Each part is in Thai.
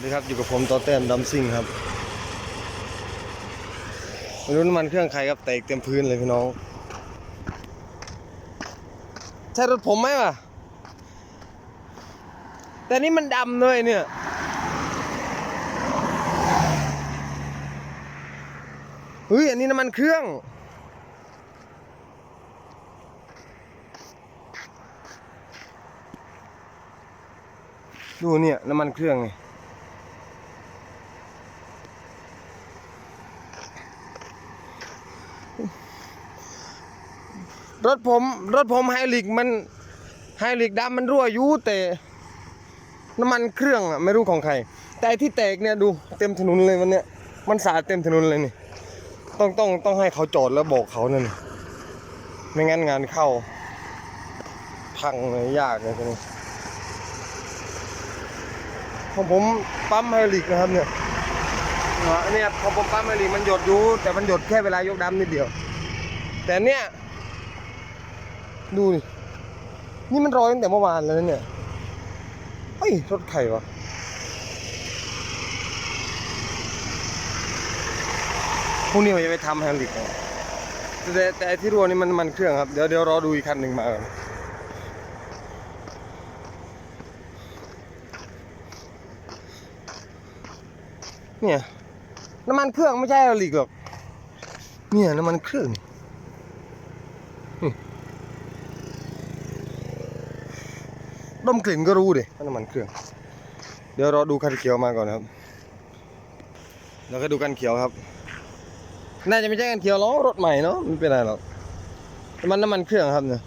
วัสดีครับอยู่กับผมต่อแต้มดัมซิ่งครับไม่รู้น้ำมันเครื่องใครครับแตกเต็มพื้นเลยพี่น้อง ใช่รถผมไหมวะแต่นี่มันดำเลยเนี่ยเฮ้ยอันนี้น้ำมันเครื่องดูเนี่ยน้ำมันเครื่องไง รถผมรถผมไฮลิกมันไฮลิกดำมันรั่วอยู่แต่น้ำมันเครื่องอะไม่รู้ของใคร แต่ที่แตกเนี่ยดูเต็มถนนเลยวันเนี้ยมันสาดเต็มถนนเลยนี่ต้องต้องต้องให้เขาจอดแล้วบอกเขานั่นนี่ไม่งั้นงานเข้า พังเลยยากเลยทีนี้ของผมปั๊มไฮลิกนะครับเนี่ยเนี่ยของผมปั๊มไฮลิกมันหยดอยู่แต่มันหยดแค่เวลายกดำนิดเดียว แต่เนี่ย ดูดิ นี่มันรอยตั้งแต่เมื่อวานแล้วเนี่ย เฮ้ย รถใครวะพรุ่งนี้ผมจะไปทำแฮนด์ลิกเอาแต่แต่ที่รัวนี่มันมันเครื่องครับ เดี๋ยวเดี๋ยวรอดูอีกคันหนึ่งมาก่อนเนี่ยน้ำมันเครื่องไม่ใช่แฮนด์ลิกหรอก เนี่ยน้ำมันเครื่อง ดมกลิ่นก็รู้ดิว่าน้ำมันเครื่อง เดี๋ยวรอดูคันเขียวมาก่อนครับ แล้วก็ดูกันเขียวครับ น่าจะไม่ใช่กันเขียวหรอกรถใหม่เนาะไม่เป็นไรหรอกมันน้ำมันเครื่องครับเนี่ย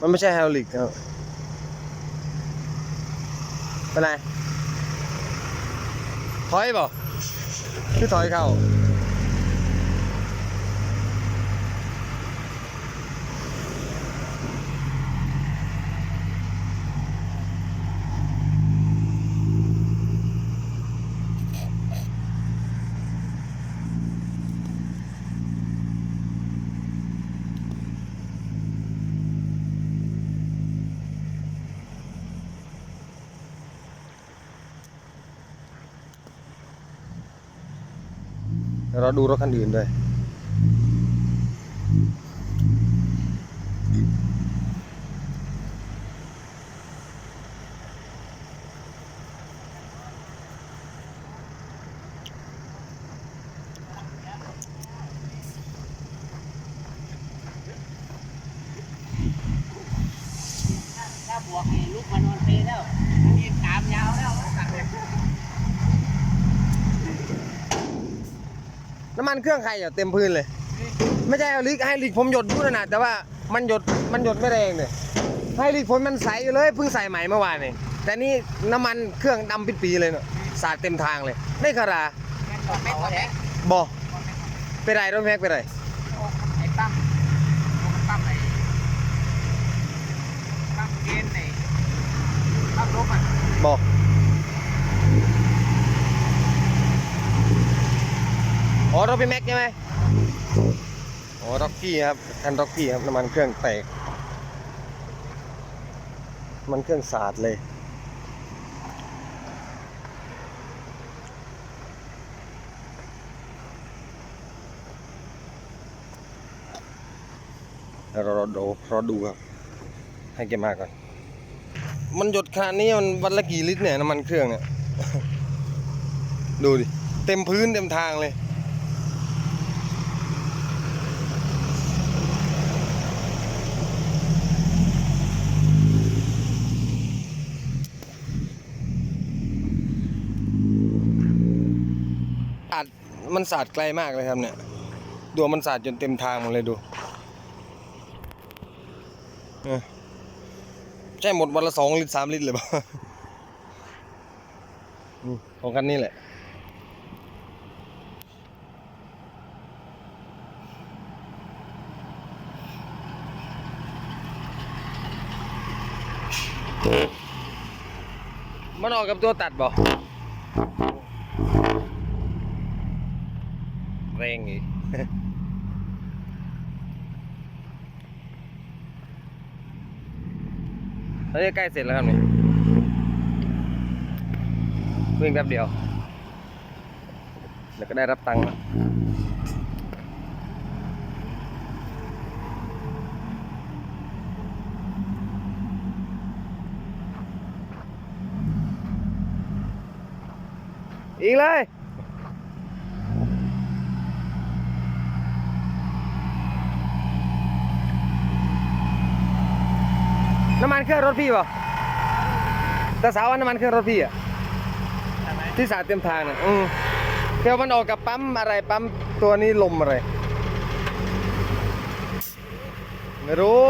มันไม่ใช่ไฮดรอลิกครับเป็นไรถอยเปล่าคือถอยเข้า เราดูรถคันอื่นด้วย ถ้าบวกนี่ลูกมานอนเพลแล้วมีตามยาวแล้วตัดเลย น้ำ มันเครื่องใครอะเต็มพื้นเลย ไม่ใช่ไฮลิกไฮลิกผมหยดอยู่นะแต่ว่ามันหยดมันหยดไม่แรงเลยไฮลิกผมมันใสอยู่เลยเพิ่งใส่ใหม่เมื่อวานนี่แต่นี่น้ำมันเครื่องดำปิดปีเลยเนาะสาดเต็มทางเลยไม่คาราไม่ต่อแท้บอเป็นไรรถแม็กเป็นไรไอ้ตั้มตั้มไอ้ตั้มเกณฑ์ไอ้ตั้มลบอะบออ๋ รถเป็นแม็กใช่ไหมอ๋อร็อกกี้ครับคันร็อกกี้ครับน้ำมันเครื่องแตก มันเครื่องสาดเลยเดี๋ยวเรารอดูรอดูครับ ให้แกมาก่อน มันหยดขนาดนี้มันวันละกี่ลิตรเนี่ยน้ำมันเครื่องเนี่ย ดูดิ เต็มพื้นเต็มทางเลย สาด มันสาดไกลมากเลยครับเนี่ยดูมันสาดจนเต็มทางหมดเลยดูเออใช่หมดวันละสองลิตรสามลิตรเลยป่ะของกันนี่แหละมันออกกับตัวตัดบ่ แรงอีกเตอนนี้ใกล้เสร็จแล้วครับนี่วิ่งแป๊บเดียวเดี๋ยวก็ได้รับตังค์แล้วอีกเลยำมันเครื่องรถพี่เปล่าแต่สาวว่าน้ำมันเครื่องรถพี่อะใช่ไหมที่สาดเต็มทางน่ะอืมเดี๋ยวมันออกกับปั๊มอะไรปั๊มตัวนี้ลมอะไร ไม่รู้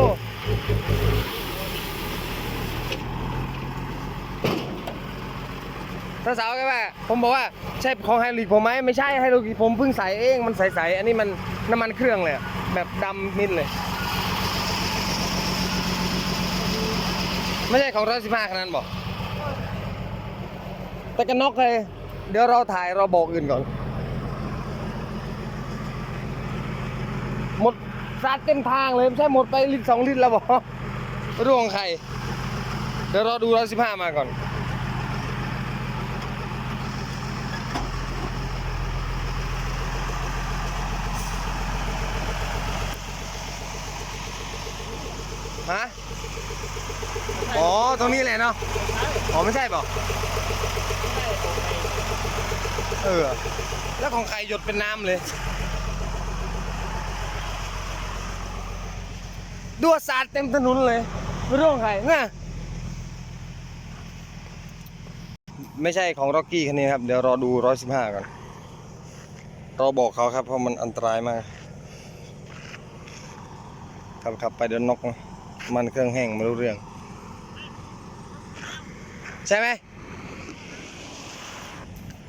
ถ้าสาวก็ว่า ผมบอกว่าใช่ของไฮลิกผมไหมไม่ใช่ไฮลิกผมเพิ่งใส่เองมันใสๆอันนี้มันน้ำมันเครื่องเลยอะแบบดำมิดเลย ไม่ใช่ของร้อยสิบห้าขนาดนั้นบอกแต่กันน็อกเลยเดี๋ยวเราถ่ายเราบอกอื่นก่อน หมดสัดเต็มทางเลยไม่ใช่หมดไปลิตรสองลิตรแล้วบอกร่วงใครเดี๋ยวเราดูร้อยสิบห้ามาก่อน ฮะ อ๋อ ตรงนี้แหละเนาะอ๋อไม่ใช่เปล่าเออ แล้วของใครหยดเป็นน้ำเลยดูว่าสาดเต็มถนนเลยไม่รู้ของใครน่ะไม่ใช่ของร็อกกี้คันนี้ครับ เดี๋ยวรอดูร้อยสิบห้าก่อนรอบอกเขาครับ เพราะมันอันตรายมาก ขับขับไปเดี๋ยวนก มันเครื่องแห้งไม่รู้เรื่อง ใช่ไหม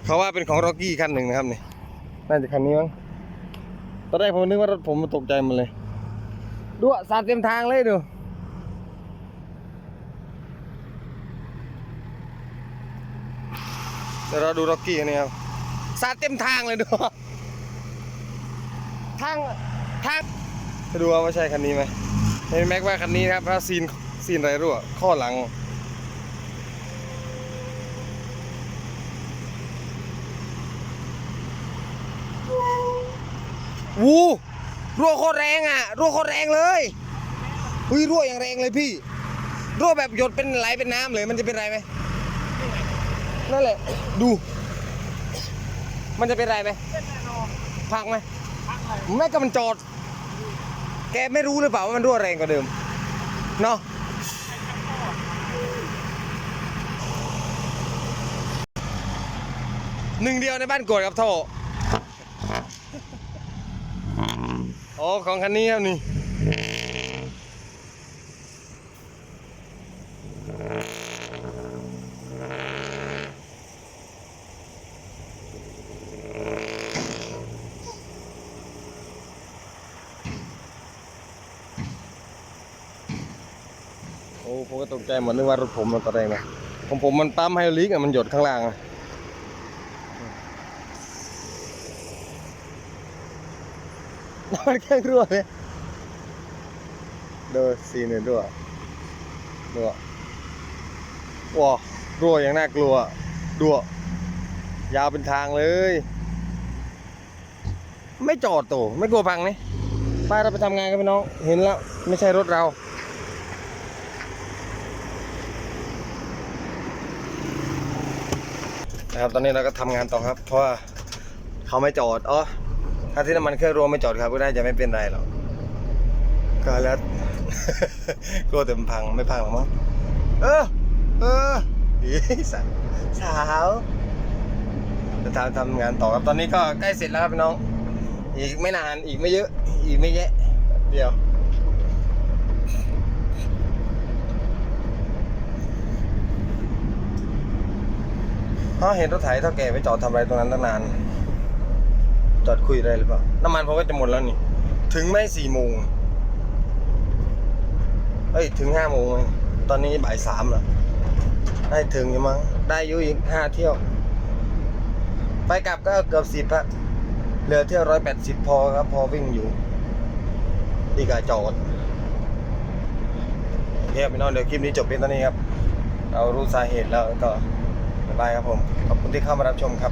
เขาว่าเป็นของร็อกกี้คันหนึ่งนะครับนี่น่าจะคันนี้มั้งตอนแรกผมนึกว่ารถผมมันตกใจหมันเลยดูอะสาดเต็มทางเลยดูเดี๋ยวเราดูร็อกกี้กันนี่ครับสาดเต็มทางเลยดูทางทางจะดูว่าใช่คันนี้ไหมเห็นแม็กว่าคันนี้นะครับเพราะซีนซีนอะไรรั่วข้อหลัง วูรั่วโคตรแรงอะรั่วโคตรแรงเลยอุ้ยรั่วอย่างแรงเลยพี่รั่วแบบหยดเป็นไหลเป็นน้ำเลย มันจะเป็นไรไหมนั่นแหละ ดู มันจะเป็นไรไหมพังไหมพักเลยไม่ก็มันจอด แกไม่รู้หรือเปล่าว่ามันรั่วแรงกว่าเดิมเนาะหนึ่งเดียวในบ้านกวดกับท่อ อ๋อของคันนี้ครับนี่โอ้ผมก็ตกใจหมดนึกว่ารถผมมันตอนแรกนะของผมมันปั๊มไฮดรอลิกอะมันหยดข้างล่างอะ น้ำมันเครื่องรั่วเลยเดูซีนเนี่ยรั่วรั่วว้ารั่วอย่างน่ากลัวดัวยาวเป็นทางเลย ไม่จอดตัวไม่กลัวพังนี่ไปเราไปทำงานกันพี่น้องเห็นแล้วไม่ใช่รถเรานะครับตอนนี้เราก็ทำงานต่อครับ เพราะว่าเขาไม่จอดอ๋อ ถ้าที่น้ำมันเครื่องรวมไม่จอดครับก็ได้จะไม่เป็นไรหรอกก็แล้วกลัวแต่มันพังไม่พังหรอกมั้งเออเอออีสาวสาวจะทำทำงานต่อครับตอนนี้ก็ใกล้เสร็จแล้วครับน้อง อีกไม่นานอีกไม่เยอะ อีกไม่แยะเดียวเห็นรถไถเท่าแก่ไปจอดทำอะไรตรงนั้นตั้งนาน จอดคุยอะไรหรือเปล่า น้ำมันผมก็จะหมดแล้วนี่ ถึงไม่สี่โมงเอ้ย ถึงห้าโมงเองตอนนี้บ่ายสามแล้ว ได้ถึงอยู่มั้ง ได้อยู่อีกห้าเที่ยว ไปกลับก็เกือบสิบอะเหลือเที่ยวร้อยแปดสิบพอครับ พอวิ่งอยู่ ดีกว่าจอดเคครับพี่น้องเดี๋ยวคลิปนี้จบเพียงเท่านี้ครับ เรารู้สาเหตุแล้วก็บายครับผม ขอบคุณที่เข้ามารับชมครับ